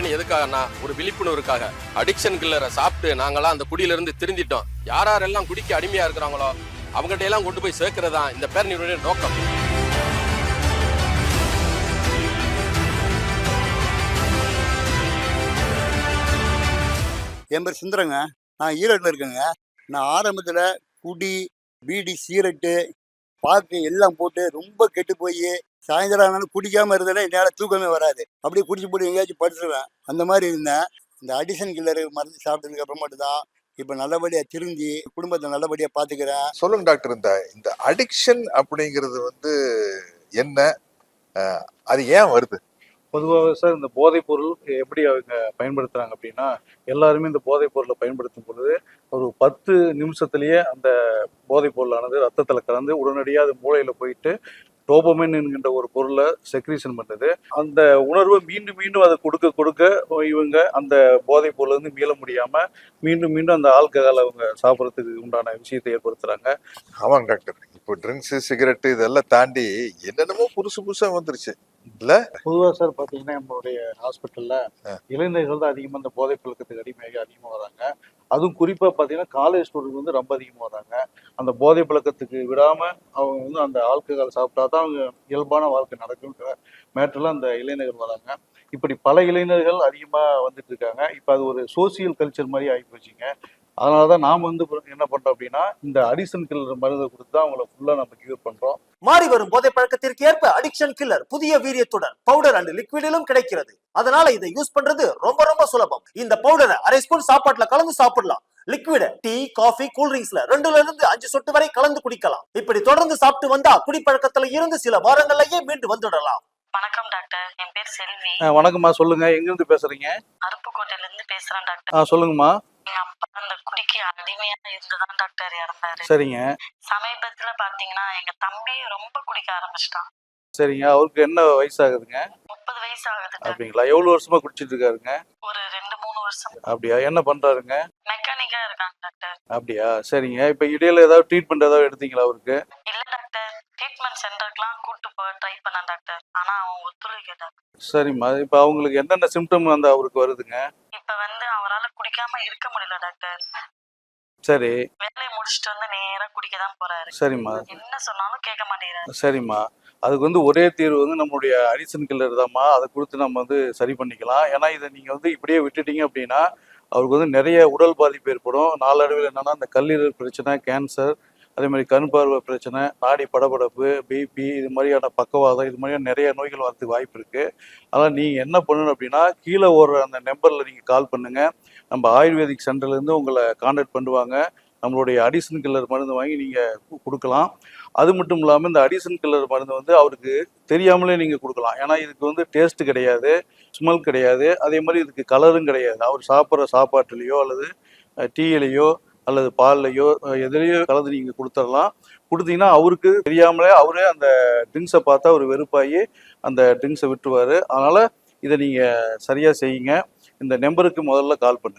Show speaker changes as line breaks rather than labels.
பேரணி எதுக்காகனா ஒரு விழிப்புணர்வுக்காக. அடிக்ஷன் கில்லரை சாப்பிட்டு நாங்களாம் அந்த குடியில இருந்து திருந்திட்டோம். யார் யாரெல்லாம் குடிக்க அடிமையா இருக்கிறாங்களோ அவங்ககிட்ட எல்லாம் கொண்டு போய் சேர்க்கறதா இந்த பேரணியுடைய நோக்கம்.
என் பேர் சுந்தரங்க. நான் ஈரோட்டில் இருக்கேங்க. நான் ஆரம்பத்தில் குடி பீடி சீரட்டு பாக்கு எல்லாம் போட்டு ரொம்ப கெட்டு போய் சாயந்தரம் ஆனாலும் குடிக்காமல் இருந்தேன்னா என்னால் தூக்கமே வராது. அப்படியே குடிச்சு போட்டு எங்கேயாச்சும் படுத்துருவேன். அந்த மாதிரி இருந்தேன். இந்த அடிஷன் கில்லரு மருந்து சாப்பிட்டதுக்கு அப்புறமேட்டு தான் இப்போ நல்லபடியாக திருந்தி குடும்பத்தை நல்லபடியாக பார்த்துக்கிறேன்
சொல்லுங்க டாக்டர் இந்த இந்த அடிக்ஷன் அப்படிங்கிறது வந்து என்ன? அது ஏன் வருது?
பொதுவாக சார் இந்த போதைப் பொருள் எப்படி அவங்க பயன்படுத்துறாங்க அப்படின்னா எல்லாருமே இந்த போதைப் பொருளை பயன்படுத்தும் பொழுது ஒரு பத்து நிமிஷத்துலேயே அந்த போதைப் பொருளானது ரத்தத்தில் கலந்து உடனடியாக அது மூளையில் போயிட்டு டோபமின் என்கின்ற ஒரு பொருளை செக்ரீஷன் பண்ணுது. அந்த உணர்வை மீண்டும் மீண்டும் அதை கொடுக்க கொடுக்க இவங்க அந்த போதைப் பொருள்லேருந்து மீள முடியாமல் மீண்டும் மீண்டும் அந்த ஆல்கஹால் அவங்க சாப்பிட்றதுக்கு உண்டான விஷயத்தை ஏற்படுத்துகிறாங்க
ஆமாங்க டாக்டர். இப்போ ட்ரிங்க்ஸு சிகரெட்டு இதெல்லாம் தாண்டி என்னென்னமோ புதுசு புதுசாக வந்துருச்சு. இல்ல.
பொதுவாக சார் பார்த்தீங்கன்னா நம்மளுடைய ஹாஸ்பிட்டல்ல. இளைஞர்கள் தான் அதிகமாக இந்த போதை பழக்கத்துக்கு அடிமையாகி அதிகமாக வராங்க. அதுவும் குறிப்பாக பார்த்தீங்கன்னா காலேஜ் ஸ்டூடெண்ட் வந்து ரொம்ப அதிகமாக வராங்க. அந்த போதை பழக்கத்துக்கு விடாம அவங்க வந்து அந்த ஆல்கஹால் சாப்பிட்டா தான் அவங்க இயல்பான வாழ்க்கை நடக்குன்ற மேட்டர்ல அந்த இளைஞர்கள் வராங்க. இப்படி பல இளைஞர்கள் அதிகமாக வந்துட்டு இருக்காங்க. இப்போ அது ஒரு சோசியல் கல்ச்சர் மாதிரி ஆகி போச்சுங்க. அதனால தான் நாம் வந்து என்ன பண்ணுறோம் அப்படின்னா இந்த அடிசன் கில்லர் மருந்தை கொடுத்து தான் அவங்கள ஃபுல்லாக நம்ம கியூர் பண்ணுறோம்
மாறி வரும் போதை பழக்கத்திற்கு ஏற்ப அடிக்ஷன் கில்லர் புதிய வீரியத்துடன் பவுடர் அண்ட் லிக்விடிலும் கிடைக்கிறது. அதனால இதை யூஸ் பண்றது ரொம்ப ரொம்ப சுலபம். இந்த பவுடரை அரை ஸ்பூன் சாப்பாட்டுல கலந்து சாப்பிடலாம். லிக்விட டீ காஃபி கூல் ட்ரிங்க்ஸ்ல ரெண்டுல இருந்து அஞ்சு சொட்டு வரை கலந்து குடிக்கலாம். இப்படி தொடர்ந்து சாப்பிட்டு வந்தா குடிப்பழக்கத்துல இருந்து சில வாரங்கள்லயே மீண்டு வந்துடலாம்.
வணக்கம் டாக்டர். என் பேர் செல்வி.
வணக்கம்மா. சொல்லுங்க. எங்கேருந்து பேசுறீங்க?
அருப்புக்கோட்டையில இருந்து பேசுறேன் டாக்டர்.
சொல்லுங்கம்மா.
எங்க அப்பா அந்த குடிக்கு அடிமையா இருந்துதான் டாக்டர் இறந்தாரு.
சரிங்க.
சமீபத்துல பாத்தீங்கன்னா எங்க தம்பி ரொம்ப குடிக்க ஆரம்பிச்சிட்டான்.
சரிங்க. அவருக்கு என்ன வயசாகுதுங்க?
முப்பது வயசு ஆகுது.
அப்படிங்களா? எவ்வளவு வருஷமா குடிச்சிட்டு இருக்காருங்க?
ஒரு ரெண்டு மூணு வருஷம்.
அப்படியா? என்ன பண்றாருங்க?
மெக்கானிக்கா இருக்காங்க டாக்டர்
அப்படியா? சரிங்க. இப்ப இடையில ஏதாவது ட்ரீட்மெண்ட் ஏதாவது எடுத்தீங்களா அவருக்கு?
இல்ல டாக்டர் ட்ரீட்மெண்ட் சென்டருக்குலாம் கூட்டு போக ட்ரை பண்ணேன் டாக்டர் ஆனா அவன் ஒத்துழைக்க டாக்டர்
சரிம்மா. இப்ப அவங்களுக்கு என்னென்ன சிம்டம் வந்து அவருக்கு வருதுங்க?
இப்ப வந்து குடிக்காம இருக்க முடியல டாக்டர்
சரி.
வேலையை முடிச்சிட்டு வந்து நேரா குடிக்க தான் போறாரு.
சரிம்மா.
என்ன சொன்னாலும் கேட்க மாட்டேங்கிறாரு.
சரிம்மா. அதுக்கு வந்து ஒரே தீர்வு வந்து நம்மளுடைய அடிசன் கில்லர் தான்மா அதை கொடுத்து நம்ம வந்து சரி பண்ணிக்கலாம். ஏன்னா இதை நீங்கள் வந்து இப்படியே விட்டுட்டீங்க அப்படின்னா அவருக்கு வந்து நிறைய உடல் பாதிப்பு ஏற்படும். நாளடைவில் என்னன்னா இந்த கல்லீரல் பிரச்சனை கேன்சர் அதே மாதிரி கண் பார்வை பிரச்சனை நாடி படபடப்பு பிபி இது மாதிரியான பக்கவாதம் இது மாதிரியான நிறைய நோய்கள் வரதுக்கு வாய்ப்பு இருக்கு. அதனால் நீங்கள் என்ன பண்ணணும் அப்படின்னா கீழே ஓடுற அந்த நம்பரில் நீங்கள் கால் பண்ணுங்க. நம்ம ஆயுர்வேதிக் சென்டர்லேருந்து உங்களை கான்டாக்ட் பண்ணுவாங்க. நம்மளுடைய அடிசன் கில்லர் மருந்து வாங்கி நீங்கள் கொடுக்கலாம். அது மட்டும் இல்லாமல் இந்த அடிசன் கில்லர் மருந்து வந்து அவருக்கு தெரியாமலே நீங்கள் கொடுக்கலாம். ஏன்னா இதுக்கு வந்து டேஸ்ட் கிடையாது ஸ்மெல் கிடையாது. அதே மாதிரி இதுக்கு கலரும் கிடையாது. அவர் சாப்பிட்ற சாப்பாட்டுலேயோ அல்லது டீயிலையோ அல்லது பால்லையோ எதுலேயோ கலந்து நீங்கள் கொடுத்துடலாம். கொடுத்தீங்கன்னா அவருக்கு தெரியாமலே அவரே அந்த ட்ரிங்க்ஸை பார்த்தா அவர் வெறுப்பாகி அந்த ட்ரிங்க்ஸை விட்டுருவார். அதனால் இதை நீங்கள் சரியாக செய்யுங்க. இந்த நம்பருக்கு முதல்ல கால் பண்ணுங்க.